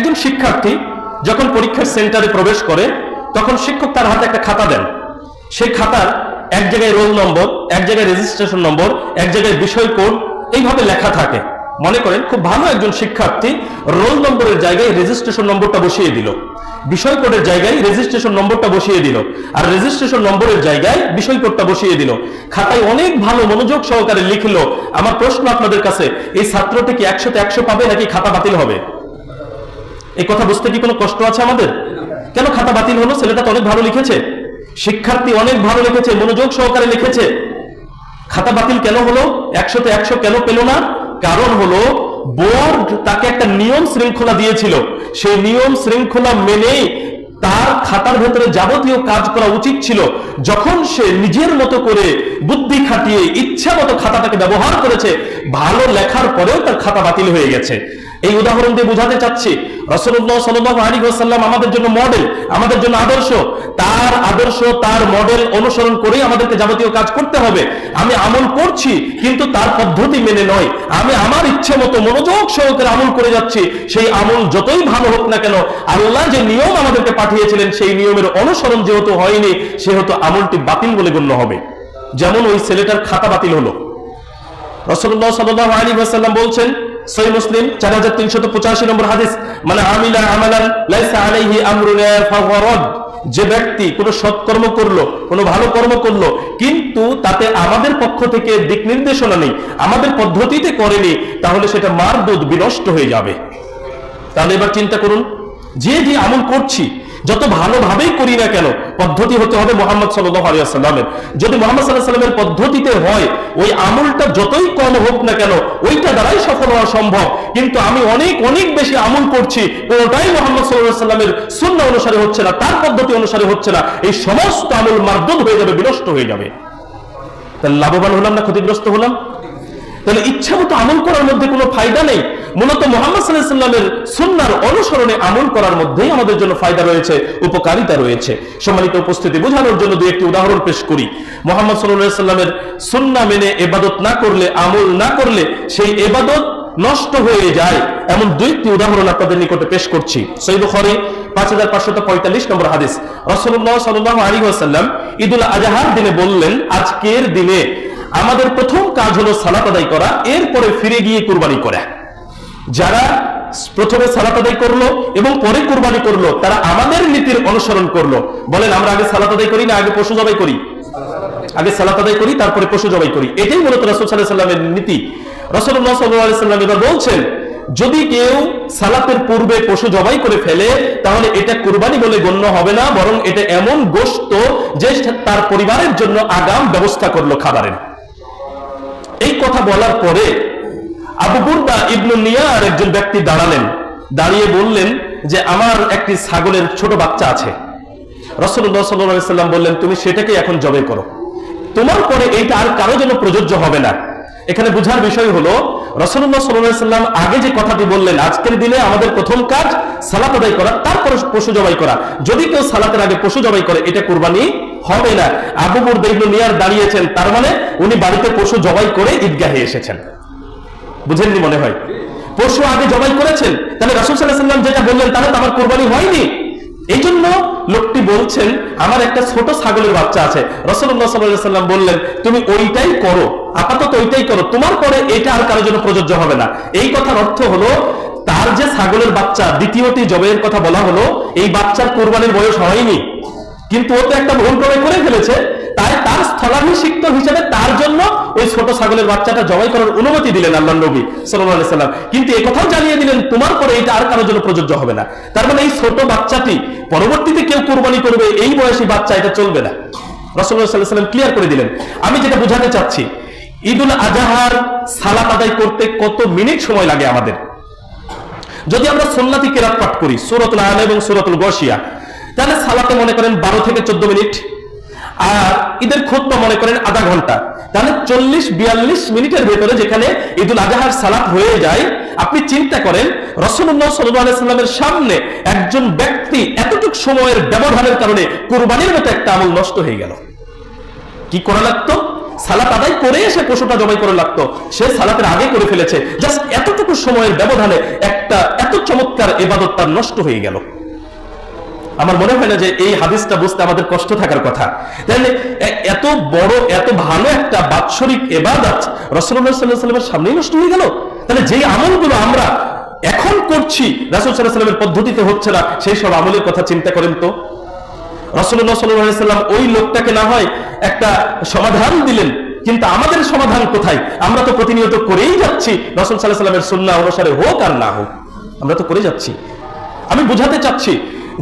একজন শিক্ষার্থী যখন পরীক্ষার সেন্টারে প্রবেশ করে, তখন শিক্ষক তার হাতে একটা খাতা দেন। সেই খাতার এক জায়গায় রোল নম্বর, এক জায়গায় রেজিস্ট্রেশন নম্বর, এক জায়গায় বিষয় কোড, এইভাবে লেখা থাকে। মনে করেন, খুব ভালো একজন শিক্ষার্থী রোল নম্বরের জায়গায় রেজিস্ট্রেশন নম্বরটা বসিয়ে দিল। বিষয় কোডের জায়গায় রেজিস্ট্রেশন নম্বরটা বসিয়ে দিল। আর রেজিস্ট্রেশন নম্বরের জায়গায় বিষয় কোডটা বসিয়ে দিল। খাতায় অনেক ভালো মনোযোগ সহকারে লিখলো। আমার প্রশ্ন আপনাদের কাছে, এই ছাত্রটি কি একশোতে একশো পাবে নাকি খাতা বাতিল হবে? এই কথা বুঝতে কি কোনো কষ্ট আছে আমাদের? কেন খাতা বাতিল হলো? ছেলেটা তো অনেক ভালো লিখেছে। শিক্ষার্থী অনেক ভালো লিখেছে, মনোযোগ সহকারে লিখেছে। খাতা বাতিল কেন হলো? একশোতে একশো কেন পেল না? কারণ হলো, বোর্ড তাকে একটা নিয়ম শৃঙ্খলা দিয়েছিল। সেই নিয়ম শৃঙ্খলা মেনেই তার খাতার ভেতরে যাবতীয় কাজ করা উচিত ছিল। যখন সে নিজের মতো করে বুদ্ধি খাটিয়ে ইচ্ছা মতো খাতাটাকে ব্যবহার করেছে, ভালো লেখার পরেও তার খাতা বাতিল হয়ে গেছে। এই উদাহরণ দিয়ে বোঝাতে চাচ্ছি রসুল্লাহ সাল্লাহ আলী সাল্লাম আমাদের জন্য মডেল আমাদের জন্য আদর্শ, তার আদর্শ, তার মডেল অনুসরণ করেই আমাদেরকে যাবতীয় কাজ করতে হবে। আমি আমল করছি, কিন্তু তার পদ্ধতি মেনে নয়। আমি আমার ইচ্ছে মতো মনোযোগ সহকারে আমল করে যাচ্ছি। সেই আমল যতই ভালো হোক না কেন, আল্লাহ যে নিয়ম আমাদেরকে পাঠিয়েছিলেন, সেই নিয়মের অনুসরণ যেহেতু হয়নি, সেহেতু আমলটি বাতিল বলে গণ্য হবে। যেমন ওই ছেলেটার খাতা বাতিল হলো। রসুল্লাহ সাল্লাহ আলী ওয়াসাল্লাম বলছেন মানে যে ব্যক্তি কোনো সৎকর্ম করল, কোনো ভালো কর্ম করল, কিন্তু তাতে আমাদের পক্ষ থেকে দিক নির্দেশনা নেই, আমাদের পদ্ধতিতে করেনি, তাহলে সেটা মারদুদ বিনষ্ট হয়ে যাবে। তাহলে এবার চিন্তা করুন, যে যে আমল করছি যত ভালোভাবেই করি না কেন, পদ্ধতি হতে হবে মোহাম্মদ সাল্লামের যদি মোহাম্মদ সাল্লাহ সাল্লামের পদ্ধতিতে হয়, ওই আমলটা যতই কম হোক না কেন, ওইটা দ্বারাই সফল হওয়া সম্ভব। কিন্তু আমি অনেক অনেক বেশি আমল করছি, কোনোটাই মোহাম্মদ সাল্লাহ সাল্লামের শূন্য অনুসারে হচ্ছে না, তার পদ্ধতি অনুসারে হচ্ছে না। এই সমস্ত আমল মারদুদ হয়ে যাবে, বিনষ্ট হয়ে যাবে। তাহলে লাভবান হলাম না ক্ষতিগ্রস্ত হলাম? তাহলে ইচ্ছা মতো আমল করার মধ্যে কোনো ফায়দা নেই। মূলত মোহাম্মদ সাল্লাহামের সুন্নার অনুসরণে আমল করার মধ্যেই আমাদের জন্য ফায়দা রয়েছে, উপকারিতা রয়েছে। সম্মানিত উপস্থিতি বোঝানোর জন্য দু একটি উদাহরণ পেশ করি। মোহাম্মদ সাল্লাহ সাল্লামের সুন্না মেনে এবাদত না করলে, আমল না করলে সেই এবাদত নষ্ট হয়ে যায়। এমন দুইটি উদাহরণ আপনাদের নিকটে পেশ করছি। সৈদ খরি পাঁচ হাজার পাঁচশত পঁয়তাল্লিশ নম্বর হাদিস। রসুল্লাহ সাল্লাহ আলী আসাল্লাম ঈদুল আজহার দিনে বললেন, আজকের দিনে আমাদের প্রথম কাজ হলো সালাত আদায় করা, এরপরে ফিরে গিয়ে কুরবানি করা। যারা প্রথমে সালাত আদায় করল এবং পরে কুরবানি করল, তারা আমাদের নীতির অনুসরণ করল। বলেন, আমরা আগে সালাত আদায় করি না আগে পশু জবাই করি? আগে সালাত আদায় করি, তারপরে পশু জবাই করি। এটাই মূলত রসুল সাল্লামের নীতি। রসুল্লাহ সাল্লাহ সাল্লাম এবার বলছেন, যদি কেউ সালাতের পূর্বে পশু জবাই করে ফেলে, তাহলে এটা কুরবানি বলে গণ্য হবে না, বরং এটা এমন গোস্ত যে তার পরিবারের জন্য আগাম ব্যবস্থা করল খাবারের। এই কথা বলার পরে আবু বুর্দা ইবনু নিয়ার একজন ব্যক্তি দাঁড়ালেন, দাঁড়িয়ে বললেন যে, আমার একটি ছাগলের ছোট বাচ্চা আছে। রসুল্লাহ সাল্লাম বললেন, তুমি সেটাকে এখন জবে করো। তোমার পরে এইটা আর কারও জন্য প্রযোজ্য হবে না। এখানে বুঝার বিষয় হলো রসুল্লাহ সাল্লাম আগে যে কথাটি বললেন, আজকের দিনে আমাদের প্রথম কাজ সালাত আদায় করা, তারপর পশু জবাই করা। যদি কেউ সালাতের আগে পশু জবাই করে, এটা কোরবানি হবে না। আবু বুর্দা ইবনু নিয়ার দাঁড়িয়েছেন, তার মানে উনি বাড়িতে পশু জবাই করে ঈদগাহে এসেছেন। বুঝেননি মনে হয়? পশু আগে জবাই করেছেন? তাহলে রাসুল সাল্লাম যেটা বললেন, তাহলে তো আমার কোরবানি হয়নি। এই জন্য লোকটি বলছেন, আমার একটা ছোট ছাগলের বাচ্চা আছে। রসল্লাহ সাল্লাম বললেন, তুমি ওইটাই করো, আপাতত ওইটাই করো। তোমার পরে এটা আর কারোর জন্য প্রযোজ্য হবে না। এই কথার অর্থ হলো, তার যে ছাগলের বাচ্চা, দ্বিতীয়টি জবের কথা বলা হলো, এই বাচ্চার কোরবানির বয়স হয়নি। কিন্তু ও তো একটা ভুল প্রবে করে ফেলেছে। তাই তার স্থলাভিষিক্ত হিসেবে তার জন্য ওই ছোট ছাগলের বাচ্চাটা জবাই করার অনুমতি দিলেন আল্লাহ নবী সাল্লাম। কিন্তু একথাও জানিয়ে দিলেন, তোমার পরে এটা আর কারোর জন্য প্রযোজ্য হবে না। তার মানে এই ছোট বাচ্চাটি পরবর্তীতে কেউ কোরবানি করবে, এই বয়সী বাচ্চা এটা চলবে না। রসল্লাহ ক্লিয়ার করে দিলেন। আমি যেটা বোঝাতে চাচ্ছি, ঈদুল আজহার সালাত আদায় করতে কত মিনিট সময় লাগে আমাদের? যদি আমরা সোননাথি কেরাত পাঠ করি, সুরতুল আল এবং সুরতুল গসিয়া তাহলে সালাতে মনে করেন বারো থেকে চোদ্দ মিনিট। আর ঈদের খুদ্া মনে করেন আধা ঘণ্টা। তাহলে চল্লিশ, বিয়াল্লিশ মিনিটের ভেতরে যেখানে ঈদুল আজহার সালাত হয়ে যায়, আপনি চিন্তা করেন রসুল্লাহ সাল্লামের সামনে একজন ব্যক্তি এতটুক সময়ের ব্যবধানের কারণে কুরবানির মতো একটা আমল নষ্ট হয়ে গেল। কি করা লাগতো? সালাত আদায় করে এসে পশুটা জবাই করে লাগতো। সে সালাতের আগে করে ফেলেছে। জাস্ট এতটুকু সময়ের ব্যবধানে একটা, এত চমৎকার চমৎকার এবাদত তার নষ্ট হয়ে গেল। আমার মনে হয় না যে এই হাদিসটা বুঝতে আমাদের কষ্ট থাকার কথা। তাহলে এত বড়, এত ভালো একটা বাৎসরিক এবাদত রসুল্লাহ সাল্লাহ সাল্লামের সামনেই নষ্ট হয়ে গেল। তাহলে যেই আমলগুলো আমরা এখন করছি, রাসুল সাল্লাহ সাল্লামের পদ্ধতিতে হচ্ছে না, সেই সব আমলের কথা চিন্তা করেন তো। রসুল্লাহ সাল্লাম ওই লোকটাকে না হয় একটা সমাধান দিলেন, কিন্তু আমাদের সমাধান কোথায়? আমরা তো প্রতিনিয়ত করেই যাচ্ছি, রসুল সাল্লাহ সাল্লামের সুন্না অনুসারে হোক আর না হোক। আমরা তো করে যাচ্ছি। আমি বুঝাতে চাচ্ছি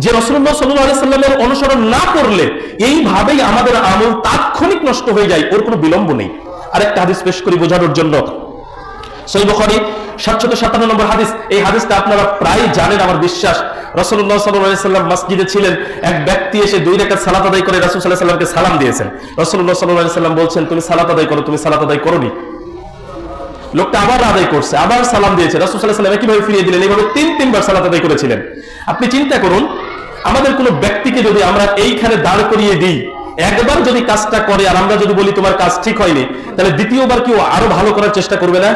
যে রসুল্লাহ সাল্লাহ সাল্লামের অনুসরণ না করলে এইভাবেই আমাদের আমল তাৎক্ষণিক নষ্ট হয়ে যায়, ওর কোনো বিলম্ব নেই। আরেকটা হাদিস পেশ করি বোঝানোর জন্য। সাতশত সাতান্ন নম্বর হাদিস। এই হাদিসটা আপনারা প্রায় জানেন, আমার বিশ্বাস। সাল্লাম মসজিদে ছিলেন, এক ব্যক্তি এসে দুই রেখা সালাত আদায় করে রসুল সাল্লাহ সাল্লামকে সালাম দিয়েছেন। রসুল্লাহ সাল্লাহ সাল্লাম বলছেন, তুমি সালাত আদায় করো, তুমি সালাত আদায় করোনি? লোকটা আবার আদায় করছে, আবার সালাম দিয়েছে। রসুল সাল্লাহ সাল্লাম একইভাবে ফিরিয়ে দিলেন, এইভাবে তিন তিনবার সালাত আদায় করেছিলেন। আপনি চিন্তা করুন আমাদের কোনো ব্যক্তিকে যদি আমরা এইখানে দাঁড় করিয়ে দিই, একবার যদি কাজটা করে আর আমরা যদি বলি তোমার কাজ ঠিক হয়নি, তাহলে দ্বিতীয়বার কেউ আরও ভালো করার চেষ্টা করবে না?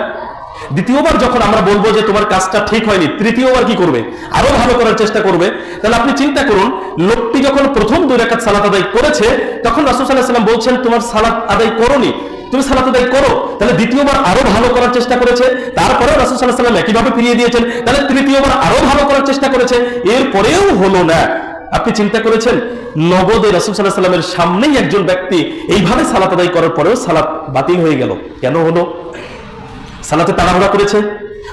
দ্বিতীয়বার যখন আমরা বলব যে তোমার কাজটা ঠিক হয়নি, তৃতীয়বার কি করবে? আরও ভালো করার চেষ্টা করবে? তাহলে আপনি চিন্তা করুন, লোকটি যখন প্রথম দুই রাকাত সালাত আদায় করেছে, তখন রাসূল সাল্লাম বলছেন, তোমার সালাত আদায় করোনি। তুমি সালাত আদায় করো। তাহলে দ্বিতীয়বার আরও ভালো করার চেষ্টা করেছে। তারপরেও রাসূল আলাইহি সাল্লাম একইভাবে ফিরিয়ে দিয়েছেন। তাহলে তৃতীয়বার আরও ভালো করার চেষ্টা করেছে। এরপরেও হলো না। আপনি চিন্তা করেছেন, নগদে রাসূল আলাইহি সাল্লামের সামনেই একজন ব্যক্তি এইভাবে সালাত আদায় করার পরেও সালাত বাতিল হয়ে গেল। কেন হলো? সালাতে তাড়াহুড়া করেছে।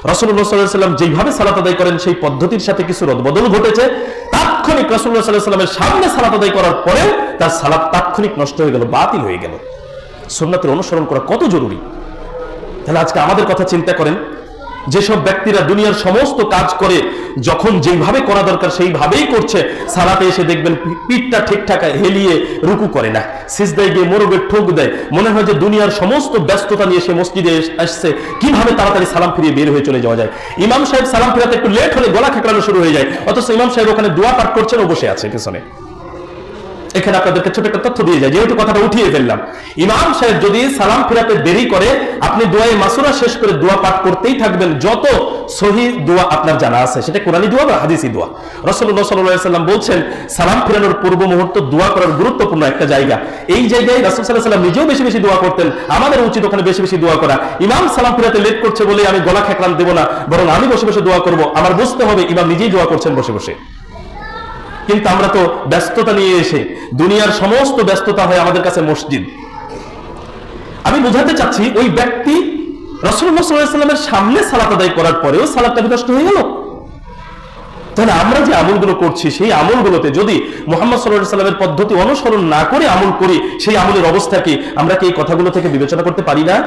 রসুল্লাহ সাল্লাম যেভাবে সালাত আদায় করেন, সেই পদ্ধতির সাথে কিছু রদবদল ঘটেছে। তাৎক্ষণিক রসুল্লাহ সাল্লাহ সাল্লামের সামনে সালাত আদায় করার পরেও তার সালাত তাৎক্ষণিক নষ্ট হয়ে গেল, বাতিল হয়ে গেল। সোমনাথের অনুসরণ করা কত জরুরি? তাহলে আজকে আমাদের কথা চিন্তা করেন যেসব ব্যক্তিরা দুনিয়ার সমস্ত কাজ করে, যখন যেভাবে করা দরকার সেইভাবেই করছে, সালাতে এসে দেখবেন পিঠটা ঠিকঠাক হেলিয়ে রুকু করে না। সিজদায় গিয়ে মোরগে ঠোক দেয়। মনে হয় যে দুনিয়ার সমস্ত ব্যস্ততা নিয়ে সে মসজিদে আসছে। কীভাবে তাড়াতাড়ি সালাম ফিরিয়ে বের হয়ে চলে যাওয়া যায়? ইমাম সাহেব সালাম ফিরাতে একটু লেট হলে গলা খেকড়ানো শুরু হয়ে যায়। অথচ ইমাম সাহেব ওখানে দোয়া পাঠ করছেন ও বসে আছে পেছনে। এখানে আপনাদেরকে ছোট একটা তথ্য দিয়ে যায় যেহেতু কথাটা উঠিয়ে ফেললাম। ইমাম সাহেব যদি সালাম ফেরাতে দেরি করে, আপনি দোয়ায় মাসুরা শেষ করে দোয়া পাঠ করতেই থাকবেন, যত সহি দোয়া আপনার জানা আছে। সেটা কোরআনি দোয়া বা হাদিসি দোয়া। রসল্লাহ সাল্লাম বলছেন, সালাম ফেরানোর পূর্ব মুহূর্ত দোয়া করার গুরুত্বপূর্ণ একটা জায়গা। এই জায়গায় রাসুল সাল্লাহ সাল্লাম নিজেও বেশি বেশি দোয়া করতেন, আমাদের উচিত ওখানে বেশি বেশি দোয়া করা। ইমাম সালাম ফেরাতে লেট করছে বলে আমি গলা খেকলাম দেবো না, বরং আমি বসে বসে দোয়া করব। আমার বুঝতে হবে ইমাম নিজেই দোয়া করছেন বসে বসে। কিন্তু আমরা তো ব্যস্ততা নিয়ে এসে দুনিয়ার সমস্ত ব্যস্ততা হয় আমাদের কাছে মসজিদ। আমি বোঝাতে চাচ্ছি, ওই ব্যক্তি সাল্লামের সামনে সালাত আদায় করার পরেও সালাদটা বিনষ্ট হয়ে গেল। তাহলে আমরা যে আমলগুলো করছি, সেই আমলগুলোতে যদি মোহাম্মদ সাল্লামের পদ্ধতি অনুসরণ না করে আমল করি, সেই আমলের অবস্থা কি? আমরা কি এই কথাগুলো থেকে বিবেচনা করতে পারি না?